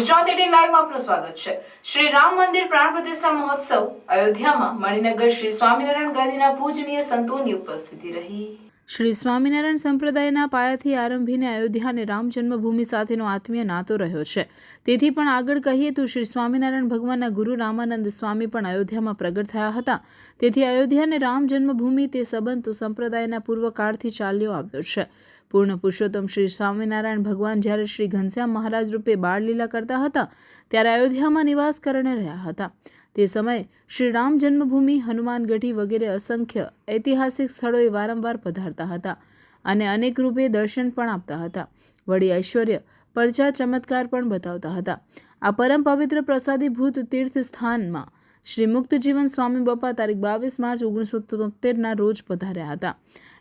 Gujarat at લાઈવમાં આપનું સ્વાગત છે. શ્રી રામ મંદિર પ્રાણ પ્રતિષ્ઠા મહોત્સવ અયોધ્યામાં મણિનગર શ્રી સ્વામિનારાયણ ગાદીના પૂજનીય સંતોની ઉપસ્થિતિ રહી. શ્રી સ્વામિનારાયણ સંપ્રદાયના પાયાથી આરંભીને અયોધ્યાને રામ જન્મભૂમિ સાથેનો આત્મીય નાતો રહ્યો છે. તેથી પણ આગળ કહીએ તો શ્રી સ્વામિનારાયણ ભગવાનના ગુરુ રામાનંદ સ્વામી પણ અયોધ્યામાં પ્રગટ થયા હતા. તેથી અયોધ્યાને રામ જન્મભૂમિ તે સંબંધ તો સંપ્રદાયના પૂર્વકાળથી ચાલ્યો આવ્યો છે. પૂર્ણ પુરુષોત્તમ શ્રી સ્વામિનારાયણ ભગવાન જ્યારે શ્રી ઘનશ્યામ મહારાજ રૂપે બાળલીલા કરતા હતા, ત્યારે અયોધ્યામાં નિવાસ કરણે રહ્યા હતા. તે સમયે શ્રી રામ જન્મભૂમિ હનુમાનગઢી વગેરે અસંખ્ય ઐતિહાસિક સ્થળોએ વારંવાર પધારતા હતા અને અનેક રૂપે દર્શન પણ આપતા હતા. વળી ઐશ્વર્ય પરચા ચમત્કાર પણ બતાવતા હતા. આ પરમ પવિત્ર પ્રસાદીભૂત તીર્થ સ્થાનમાં શ્રી મુક્ત જીવન સ્વામી બાપા તારીખ બાવીસ માર્ચ ઓગણીસો તોતેરના રોજ પધાર્યા હતા.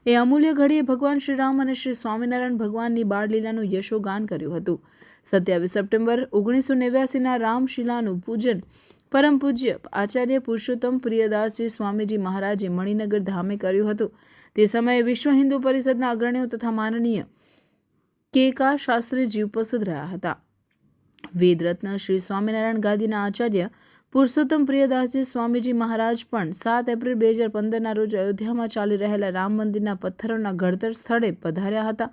એ અમૂલ્ય ઘડીએ ભગવાન શ્રી રામ અને શ્રી સ્વામિનારાયણ ભગવાનની બાળલીલાનું યશોગાન કર્યું હતું. સત્યાવીસ સપ્ટેમ્બર ઓગણીસો નેવ્યાસીના રામશિલાનું પૂજન પરમ પૂજ્ય આચાર્ય પુરુષોત્તમ પ્રિયદાસજી સ્વામીજી મહારાજે મણિનગર ધામે કર્યું હતું. તે સમયે વિશ્વ હિન્દુ પરિષદના અગ્રણીઓ તથા માનનીય કે કા શાસ્ત્રીજી ઉપસ્થિત રહ્યા હતા. વેદરત્ન શ્રી સ્વામિનારાયણ ગાદીના આચાર્ય પુરુષોત્તમ પ્રિયદાસજી સ્વામીજી મહારાજ પણ સાત એપ્રિલ બે હજાર પંદરના રોજ અયોધ્યામાં ચાલી રહેલા રામ મંદિરના પથ્થરોના ઘડતર સ્થળે પધાર્યા હતા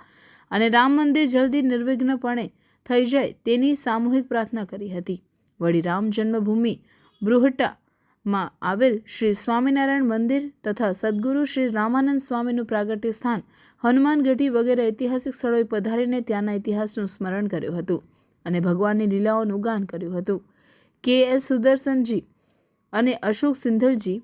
અને રામ મંદિર જલ્દી નિર્વિઘ્નપણે થઈ જાય તેની સામૂહિક પ્રાર્થના કરી હતી. વળી રામ જન્મભૂમિ બૃહટામાં આવેલ શ્રી સ્વામિનારાયણ મંદિર તથા સદગુરુ શ્રી રામાનંદ સ્વામીનું પ્રાગટ્ય સ્થાન હનુમાનગઢી વગેરે ઐતિહાસિક સ્થળોએ પધારીને ત્યાંના ઇતિહાસનું સ્મરણ કર્યું હતું અને ભગવાનની લીલાઓનું ગાન કર્યું હતું. કે એસ સુદર્શનજી અને અશોક સિંધલજી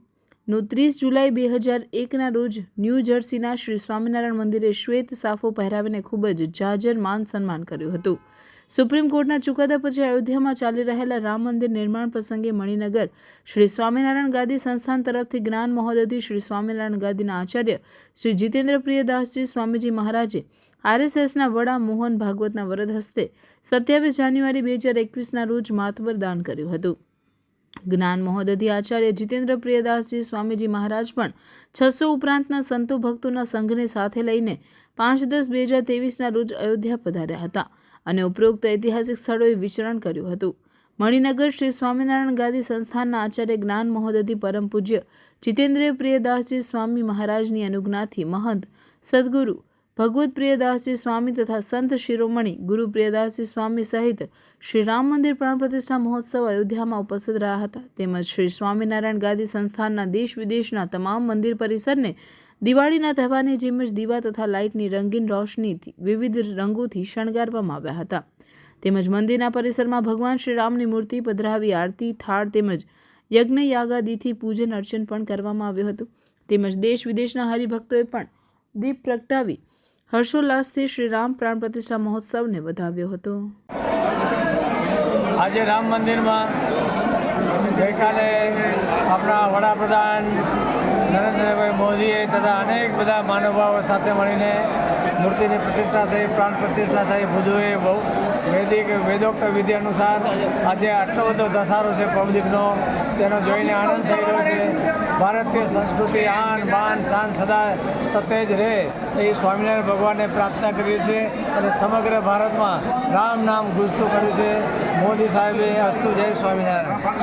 નું ત્રીસ જુલાઈ બે હજાર એકના રોજ ન્યૂ જર્સીના શ્રી સ્વામિનારાયણ મંદિરે શ્વેત સાફો પહેરાવીને ખૂબ જ જાજર માન સન્માન કર્યું હતું. સુપ્રીમ કોર્ટના ચુકાદા પછી અયોધ્યામાં ચાલી રહેલા રામ મંદિર નિર્માણ પ્રસંગે મણિનગર શ્રી સ્વામિનારાયણ ગાદી સંસ્થાન તરફથી જ્ઞાન મહોદયથી શ્રી સ્વામિનારાયણ ગાદીના આચાર્ય શ્રી જીતેન્દ્ર પ્રિયદાસજી સ્વામીજી મહારાજે આરએસએસના વડા મોહન ભાગવતના વરદ હસ્તે સત્યાવીસ જાન્યુઆરી બે હજાર એકવીસના રોજ માતબર દાન કર્યું હતું. જ્ઞાન મહોદધિ આચાર્ય જીતેન્દ્ર પ્રિયદાસજી સ્વામીજી મહારાજ પણ છસો ઉપરાંતના સંતો ભક્તોના સંઘને સાથે લઈને પાંચ દસ બે હજાર તેવીસના રોજ અયોધ્યા પધાર્યા હતા અને ઉપરોક્ત ઐતિહાસિક સ્થળોએ વિચરણ કર્યું હતું. મણિનગર શ્રી સ્વામિનારાયણ ગાદી સંસ્થાનના આચાર્ય જ્ઞાન મહોદધિ પરમ પૂજ્ય જીતેન્દ્ર પ્રિયદાસજી સ્વામી મહારાજની અનુજ્ઞાથી મહંત સદગુરુ ભગવત પ્રિયદાસજી સ્વામી તથા સંત શિરોમણી ગુરુ પ્રિયદાસજી સ્વામી સહિત શ્રી રામ મંદિર પ્રાણ પ્રતિષ્ઠા મહોત્સવ અયોધ્યામાં ઉપસ્થિત રહ્યા હતા. તેમજ શ્રી સ્વામિનારાયણ ગાદી સંસ્થાનના દેશ વિદેશના તમામ મંદિર પરિસરને દિવાળીના તહેવારની જેમ જ દીવા તથા લાઇટની રંગીન રોશનીથી વિવિધ રંગોથી શણગારવામાં આવ્યા હતા. તેમજ મંદિરના પરિસરમાં ભગવાન શ્રી રામની મૂર્તિ, પધરાવી આરતી, થાળ તેમજ યજ્ઞ યાગાદીથી પૂજન અર્ચન પણ કરવામાં આવ્યું હતું. તેમજ દેશ વિદેશના હરિભક્તોએ પણ દીપ પ્રગટાવી હર્ષોલ્લાસથી શ્રી રામ પ્રાણ પ્રતિષ્ઠા મહોત્સવને વધાવ્યો હતો. આજે રામ મંદિરમાં ગઈકાલે આપણા વડાપ્રધાન નરેન્દ્રભાઈ મોદીએ તથા અનેક બધા મહાનુભાવો સાથે મળીને મૂર્તિની પ્રતિષ્ઠા થઈ, પ્રાણ પ્રતિષ્ઠા થઈ બુદ્ધોએ બહુ વૈદિક વેદોક્ત વિધિ અનુસાર આજે આટલો બધો ધસારો છે પબ્લિકનો, તેનો જોઈને આનંદ થઈ રહ્યો છે. ભારતીય સંસ્કૃતિ આન બાન શાન સદા સતેજ રહે એ સ્વામિનારાયણ ભગવાનને પ્રાર્થના કરીએ છીએ અને સમગ્ર ભારતમાં રામ નામ ગુજતું કર્યું છે. મોદી સાહેબે અસ્તુ જય સ્વામિનારાયણ.